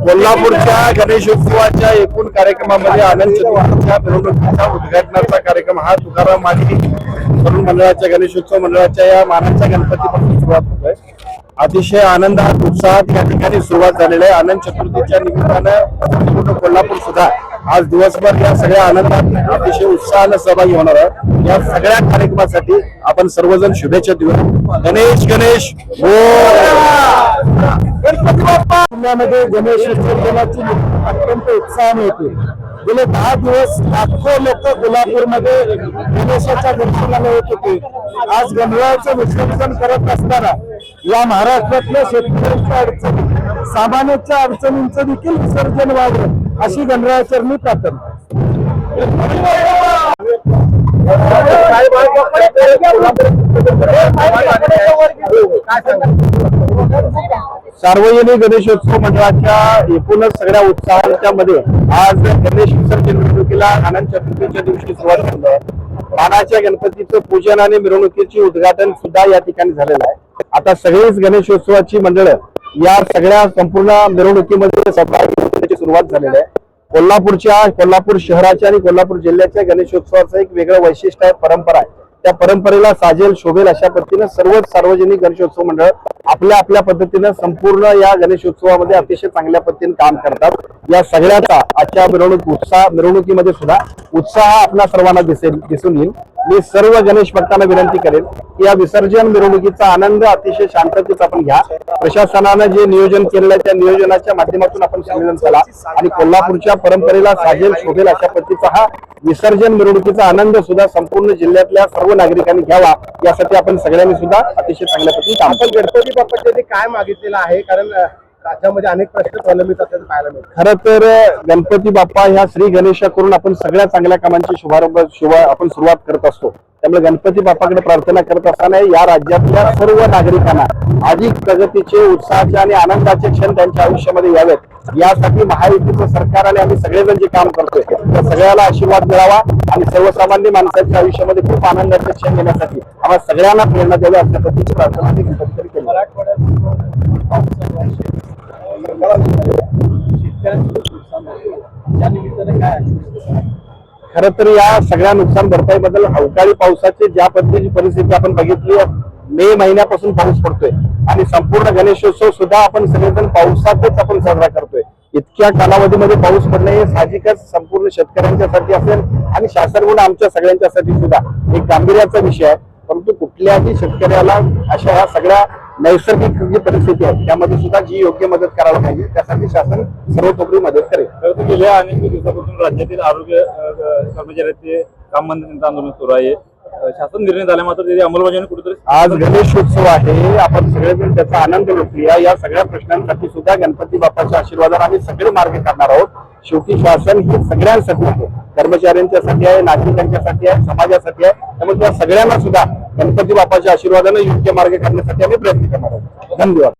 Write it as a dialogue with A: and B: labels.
A: कोल्हापूरच्या गणेशोत्सवाच्या एकूण कार्यक्रमामध्ये आनंद चतुर्थीच्या मिरवणुकीचा उद्घाटनाचा कार्यक्रम हा तुकाराम माने तरुण मंडळाच्या गणेशोत्सव मंडळाच्या या मानाच्या गणपतीपासून सुरुवात होत आहे अतिशय आनंदात उत्साहात या ठिकाणी सुरुवात झालेली आहे. आनंद चतुर्थीच्या निमित्तानं कोल्हापूर सुद्धा आज दिवसभर या सगळ्या आनंदात अतिशय उत्साहानं सहभागी होणार आहे या सगळ्या कार्यक्रमासाठी आपण सर्वजण शुभेच्छा देऊया. गणेश गणेश गणपती बाप्पा.
B: पुण्यामध्ये गणेश विसर्जनाची अत्यंत उत्साहाने होते गेले दहा दिवस लाखो लोक कोल्हापूरमध्ये गणेशाच्या दर्शनाला येत होते. आज गणरायाचं विसर्जन करत असताना या महाराष्ट्रातल्या शेतकऱ्यांच्या अडचणी सामान्याच्या अडचणींचं देखील विसर्जन व्हावं. अशी गणरायाचरणी प्रार्थना.
A: सार्वजनिक गणेशोत्सव मंडळाच्या एकूणच सगळ्या उत्साहाच्या मध्ये आज गणेश विसर्जन मिरवणुकीला आनंद चतुर्थीच्या दिवशी सुरुवात झाली आहे. मानाच्या गणपतीचं पूजन आणि मिरवणुकीचे उद्घाटन सुद्धा या ठिकाणी झालेलं आहे. आता सगळीच गणेशोत्सवाची मंडळ या सगळ्या संपूर्ण मिरवणुकीमध्ये सहभागी होण्याची सुरुवात झालेली आहे. कोल्हापूरच्या कोल्हापूर शहराच्या आणि कोल्हापूर जिल्ह्याच्या गणेशोत्सवाचं एक वेगळं वैशिष्ट्य आहे परंपरा आहे. त्या परंपरेला साजेल शोभेल अशा पद्धतीनं सर्वच सार्वजनिक गणेशोत्सव मंडळ आपल्या आपल्या पद्धतीनं संपूर्ण या गणेशोत्सवामध्ये अतिशय चांगल्या पद्धतीने काम करतात. या सगळ्याचा आजच्या मिरवणूक उत्साह मिरवणुकीमध्ये सुद्धा उत्साह आपल्या सर्वांना दिसेल दिसून येईल. मी सर्व गणेश भक्तांना विनंती करेन की या विसर्जन मिरवणुकीचा आनंद अतिशय शांततेत आपण घ्या. प्रशासनानं जे नियोजन केलेलं त्या नियोजनाच्या माध्यमातून आपण संमेलन केला आणि कोल्हापूरच्या परंपरेला साजेल शोभेल अशा पद्धतीचा हा विसर्जन मिरवणुकीचा आनंद सुद्धा संपूर्ण जिल्ह्यातल्या सर्व नागरिकांनी घ्यावा यासाठी आपण सगळ्यांनी सुद्धा अतिशय चांगल्या पद्धतीने काम
B: आपण गणपती बाप्पाच्या काय मागितलेलं आहे? कारण राज्यामध्ये अनेक प्रश्न प्रलंबित असल्याचं पाहायला मिळतं
A: खर तर गणपती बाप्पा ह्या श्री गणेशा करून आपण सगळ्या चांगल्या कामांची शुभारंभ शुभ आपण सुरुवात करत असतो. त्यामुळे गणपती बाप्पाकडे प्रार्थना करत असताना या राज्यातल्या सर्व नागरिकांना अधिक प्रगतीचे उत्साहाचे आणि आनंदाचे क्षण त्यांच्या आयुष्यामध्ये यावेत. यासाठी महायुतीचं सरकार आणि आम्ही सगळेजण जे काम करतोय त्या सगळ्याला आशीर्वाद मिळावा आणि सर्वसामान्य माणसाच्या आयुष्यामध्ये खूप आनंदाचे क्षण येण्यासाठी आम्हाला सगळ्यांना प्रेरणा द्यावी अशा पद्धतीची प्रार्थना केली. खर तर या सगळ्या नुकसान भरपाई बद्दल अवकाळी पावसाची ज्या पद्धतीची परिस्थिती आपण बघितली मे महिन्यापासून पाऊस पडतोय. आणि संपूर्ण गणेशोत्सव सुद्धा आपण सगळेजण पावसातच आपण साजरा करतोय. इतक्या कालावधीमध्ये पाऊस पडणं हे साहजिकच संपूर्ण शेतकऱ्यांच्यासाठी असेल आणि शासनकडून आमच्या सगळ्यांच्यासाठी सुद्धा. एक गांभीर्याचा विषय आहे. परंतु कुठल्याही शेतकऱ्याला अशा ह्या सगळ्या नैसर्गिक जी परिस्थिती आहे त्यामध्ये सुद्धा जी योग्य मदत करायला पाहिजे त्यासाठी शासन सर्वतोपरी मदत करेल.
C: तर गेल्या अनेक दिवसापासून राज्यातील आरोग्य कर्मचाऱ्यांचे काम बंद आंदोलन सुरू आहे. शासन निर्णय झाला मात्र त्याची अंमलबजावणी कुठेतरी
A: आज गणेशोत्सव आहे आपण सगळेजण त्याचा आनंद लुटूया या सगळ्या प्रश्नांसाठी सुद्धा गणपती बाप्पाच्या आशीर्वादाने आम्ही सगळे मार्ग काढणार आहोत. शेवटी शासन हे सगळ्यांसाठी आहे. कर्मचाऱ्यांच्यासाठी आहे नागरिकांच्यासाठी आहे समाजासाठी आहे. त्यामुळे त्या सगळ्यांना सुद्धा गणपती बाप्पाच्या आशीर्वादाने योग्य मार्ग काढण्यासाठी आम्ही प्रयत्न करणार आहोत. धन्यवाद.